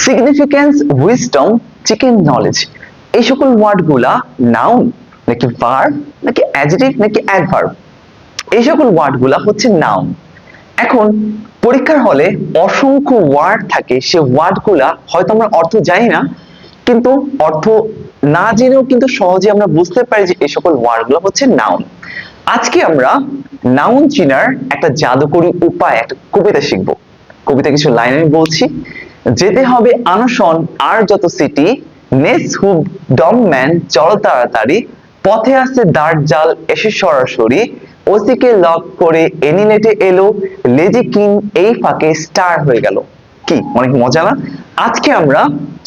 Significance wisdom chicken knowledge এই সকল ওয়ার্ডগুলা নাউন নাকি ভার্ব নাকি অ্যাডজেক্টিভ নাকি অ্যাডভার্ব এই সকল ওয়ার্ডগুলা হচ্ছে নাউন এখন, পরীক্ষার হলে অসংখ্য ওয়ার্ড থাকে, সে ওয়ার্ডগুলা হয়তো আমরা অর্থ জানি না, কিন্তু অর্থ না জেনেও কিন্তু সহজে আমরা বুঝতে পারি যে এই সকল ওয়ার্ড ওয়ার্ডগুলো হচ্ছে নাউন আজকে আমরা নাউন চিনার একটা জাদুকরী উপায়, একটা কবিতা শিখব। কবিতা কিছু লাইন আমি বলছি। যেতে হবে আনসন আর যত সিটি, নেস হুব ডম ম্যান চল তাড়াতাড়ি। পথে আসছে দাঁড় জাল, এসে সরাসরি। ওসিকে লক করে এনিলেটে এলো, লেজি কিং এই ফাঁকে স্টার হয়ে গেল। কি, অনেক মজা না? আজকে আমরা,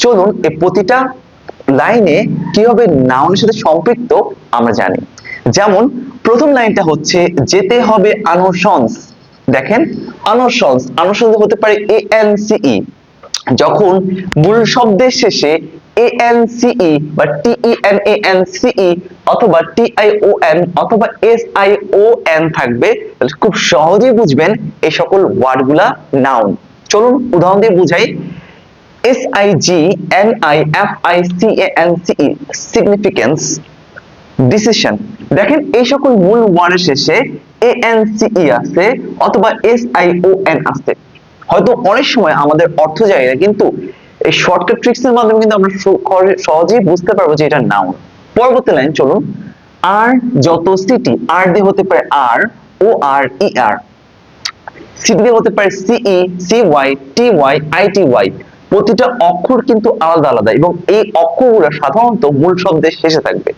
চলুন এই প্রতিটা লাইনে কীভাবে নাউনের সাথে সম্পৃক্ত আমরা জানি। যেমন, প্রথম লাইনটা হচ্ছে, যেতে হবে আনসন্স দেখেন আনসন্স আনসন্স হতে পারে এ এন সিই যখন মূল শব্দের শেষে এ এন সিই বা টি E N A N C E অথবা টি আই ও এন অথবা এস আই ও এন থাকবে, তাহলে খুব সহজেই বুঝবেন এই সকল ওয়ার্ডগুলা নাউন। চলুন উদাহরণ দিয়ে বুঝাই। S I G N I F I C N C E significance decision দেখেন এই সকল মূল ওয়ার্ডের শেষে এ এন সিই আছে অথবা এস আই ও এন আছে। হয়তো অনেক সময় আমাদের অর্থ জানি না, কিন্তু এই শর্টকাট ট্রিক্স এর মাধ্যমে কিন্তু আমরা সহজেই বুঝতে পারব যে এটা নাউন পরবর্তী লাইন চলুন। আর যত সিটি আর দিয়ে হতে পারে আর ও আর ই আর সিটি দিয়ে হতে পারে C E C Y T Y I T Y প্রতিটা অক্ষর কিন্তু আলাদা আলাদা এবং এই অক্ষরগুলো সাধারণত মূল শব্দের শেষে থাকবে।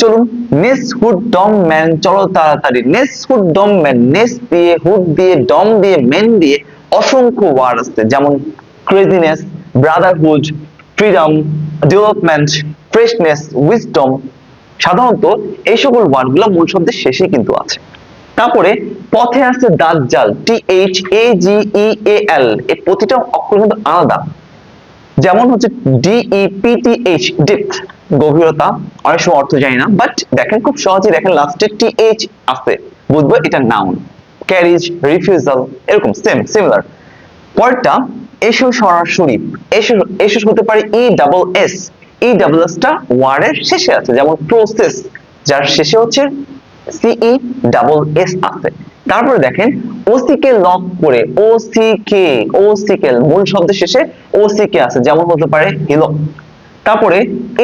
চলুন নেস হুড ডম ম্যান চলো তাড়াতাড়ি। নেস হুড ডম ম্যান নেস দিয়ে হুড দিয়ে ডম দিয়ে মেন দিয়ে অসংখ্য ওয়ার্ড আছে, যেমন craziness brotherhood freedom development freshness wisdom সাধারণত এই সকল ওয়ার্ডগুলো মূল শব্দের শেষে কিন্তু আছে। তারপরে পথে আছে দাঁত জাল টি এইচ এ জি ই এ এল এই প্রতিটা অক্ষর কিন্তু আলাদা। যেমন হচ্ছে ডিই পিটিএইচ ডেপথ গভীরতা, অনেক সময় অর্থ জানি না বাট দেখেন খুব সহজে দেখেন লাস্টে টিএইচ আছে, বুঝব এটা নাউন ক্যারিজ রিফিউজাল এরকম সেম সিমিলার পরেরটা, এসো সরাসরি, এসো এসো হতে পারে E double S E double এসটা ওয়ার্ডের শেষে আছে, যেমন প্রসেস যার শেষে হচ্ছে সিই ডাবল এস আছে। তারপরে দেখেন ওসি কে লক করে ও সি কে ও সি কে মূল শব্দের শেষে ও সি কে আছে, যেমন হতে পারে হিলো তারপরে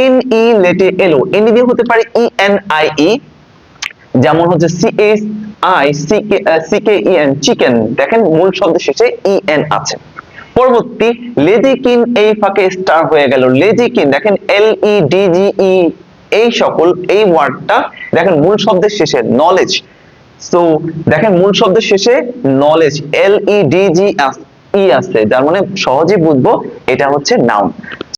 এন ই লেটে এলো এন ই দিয়ে হতে পারে ই এন আই ই যেমন হচ্ছে C S I C K E N chicken দেখেন, মূল শব্দের শেষে ই এন আছে। পরবর্তী লেজিকিন এই ফাঁকে স্টার হয়ে গেল। লেজিকিন দেখেন এল ই ডি জি ই এই সকল, এই ওয়ার্ডটা দেখেন, মূল শব্দের শেষে নলেজ সো দেখেন, মূল শব্দের শেষে নলেজ এল ই ডি জি ই আছে। যার মানে সহজেই বুঝব, এটা হচ্ছে নাউন